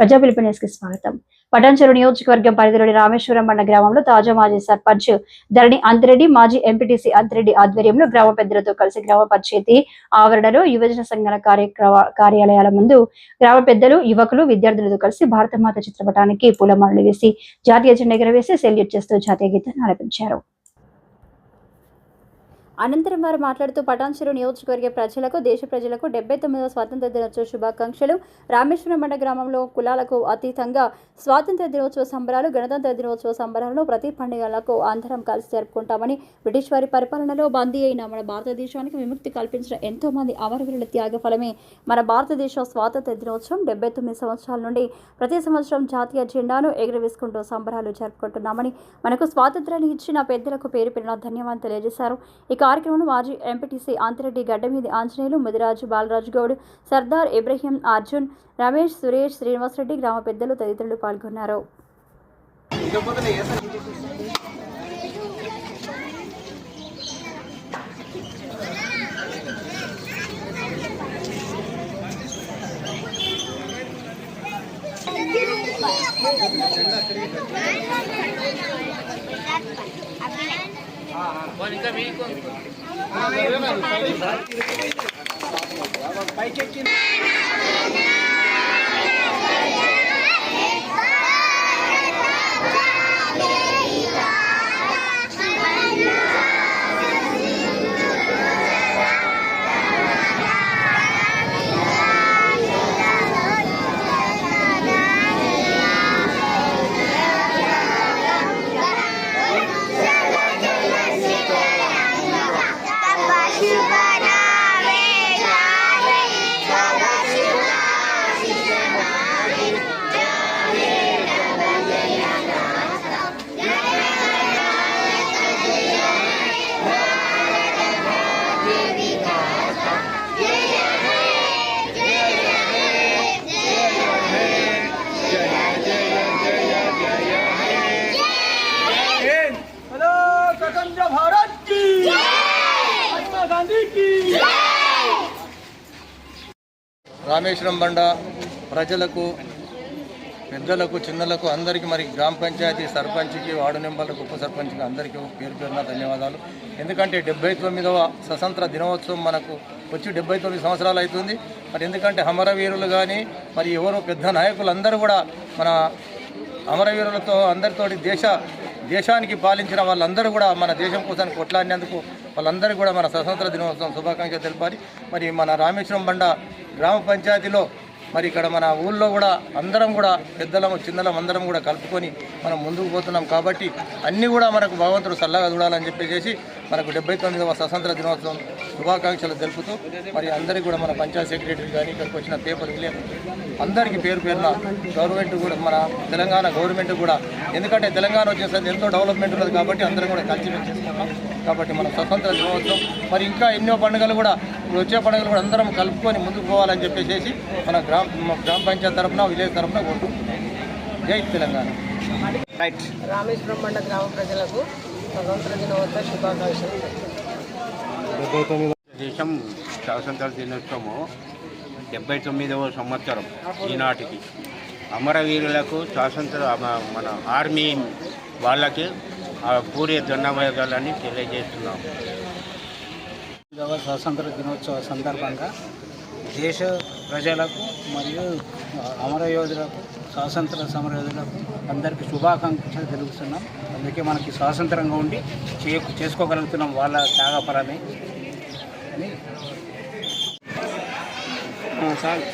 ప్రజా పిలుపు న్యూస్కి స్వాగతం. పటాన్చెరు నియోజకవర్గం పరిధిలోని రామేశ్వరం మండ గ్రామంలో తాజా మాజీ సర్పంచ్ ధరణి అంతిరెడ్డి మాజీ ఎంపీటీసీ అంతిరెడ్డి ఆధ్వర్యంలో గ్రామ పెద్దలతో కలిసి గ్రామ పంచాయతీ ఆవరణలో యువజన సంఘాల కార్యక్రమ కార్యాలయాల ముందు గ్రామ పెద్దలు యువకులు విద్యార్థులతో కలిసి భారతమాత చిత్రపటానికి పూలమాలలు వేసి జాతీయ జెండా ఎగరవేసి సెల్యూట్ చేస్తూ జాతీయ గీతాన్ని ఆలపించారు. అనంతరం వారు మాట్లాడుతూ పటాన్చెరు నియోజకవర్గ ప్రజలకు దేశ ప్రజలకు డెబ్బై తొమ్మిదవ స్వాతంత్ర దినోత్సవ శుభాకాంక్షలు. రామేశ్వరం మండ గ్రామంలో కులాలకు అతీతంగా స్వాతంత్ర దినోత్సవ సంబరాలు గణతంత్ర దినోత్సవ సంబరాలను ప్రతి పండుగలకు అందరం కలిసి జరుపుకుంటామని బ్రిటిష్ వారి పరిపాలనలో బందీ అయిన మన భారతదేశానికి విముక్తి కల్పించిన ఎంతో మంది అమరవీరుల త్యాగ ఫలమే. మన భారతదేశ స్వాతంత్ర దినోత్సవం డెబ్బై తొమ్మిది సంవత్సరాల నుండి ప్రతి సంవత్సరం జాతీయ జెండాను ఎగురవేసుకుంటూ సంబరాలు జరుపుకుంటున్నామని మనకు స్వాతంత్రాన్ని ఇచ్చిన పెద్దలకు పేరు పెరిగిన ధన్యవాదాలు తెలియజేశారు. ఇక కార్యక్రమంలో మాజీ ఎంపీటీసీ అంతిరెడ్డి గడ్డమీది ఆంజనేయులు ముదిరాజు బాలరాజు గౌడ్ సర్దార్ ఇబ్రహీం అర్జున్ రమేష్ సురేష్ శ్రీనివాసరెడ్డి గ్రామ పెద్దలు తదితరులు పాల్గొన్నారు. పైకి स्वतंत्र भारत की महात्मा गांधी की రామేశ్వరం బండ ప్రజలకు పెద్దలకు చిన్నలకు అందరికీ మరి గ్రామ పంచాయతీ సర్పంచ్కి వార్డు మెంబర్లకు ఉప సర్పంచ్కి అందరికీ పేరు పేరున ధన్యవాదాలు ఎందుకంటే డెబ్బై తొమ్మిదవ స్వతంత్ర దినోత్సవం మనకు వచ్చి డెబ్బై తొమ్మిది సంవత్సరాలు అవుతుంది మరి ఎందుకంటే అమరవీరులు కానీ మరి ఎవరో పెద్ద నాయకులు అందరూ కూడా మన అమరవీరులతో అందరితోటి దేశ దేశానికి పాలించిన వాళ్ళందరూ కూడా మన దేశం కోసం కొట్లాడినందుకు వాళ్ళందరూ కూడా మన స్వతంత్ర దినోత్సవం శుభాకాంక్షలు తెలిపాలి. మరి మన రామేశ్వరం బండ గ్రామ పంచాయతీలో మరి ఇక్కడ మన ఊళ్ళో కూడా అందరం కూడా పెద్దలం చిన్నలం అందరం కూడా కలుపుకొని మనం ముందుకు పోతున్నాం కాబట్టి అన్నీ కూడా మనకు భగవంతుడు చల్లగా చూడాలని చెప్పేసి మనకు డెబ్బై తొమ్మిదవ స్వతంత్ర దినోత్సవం శుభాకాంక్షలు తెలుపుతూ మరి అందరికీ కూడా మన పంచాయత్ సెక్రటరీ కానీ ఇక్కడికి వచ్చిన పేపర్ అందరికీ పేరు పేరున గవర్నమెంట్ కూడా మన తెలంగాణ గవర్నమెంట్ కూడా. ఎందుకంటే తెలంగాణ వచ్చేసరికి ఎంతో డెవలప్మెంట్ ఉన్నది కాబట్టి అందరం కూడా కలిసి చేసుకుంటాం. కాబట్టి మన స్వతంత్ర దినోత్సవం మరి ఇంకా ఎన్నో పండుగలు కూడా ఇప్పుడు వచ్చే పండుగలు కూడా అందరం కలుపుకొని ముందుకు పోవాలని చెప్పేసి మన గ్రామ గ్రామ పంచాయత్ తరఫున విలేజ్ తరఫున కోరుకుంటున్నాం. జై తెలంగాణ. రైట్. రామేశ్వరం మండ గ్రామ ప్రజలకు స్వతంత్ర దినోత్సవ శుభాకాంక్షలు దేశం స్వాతంత్ర దినోత్సవం డెబ్బై తొమ్మిదవ సంవత్సరం ఈనాటికి. అమరవీరులకు స్వాతంత్ర మన- ఆర్మీ వాళ్ళకి ఆ పూర్య ధన్యవాదాలని తెలియజేస్తున్నాం స్వాతంత్ర దినోత్సవ సందర్భంగా దేశ ప్రజలకు మరియు అమరయోధులకు స్వాతంత్ర సమరయోధులకు అందరికీ శుభాకాంక్షలు తెలుపుతున్నాం. అందుకే మనకి స్వాతంత్రంగా ఉండి చే చేసుకోగలుగుతున్నాం వాళ్ళ త్యాగపరమే అని చాలు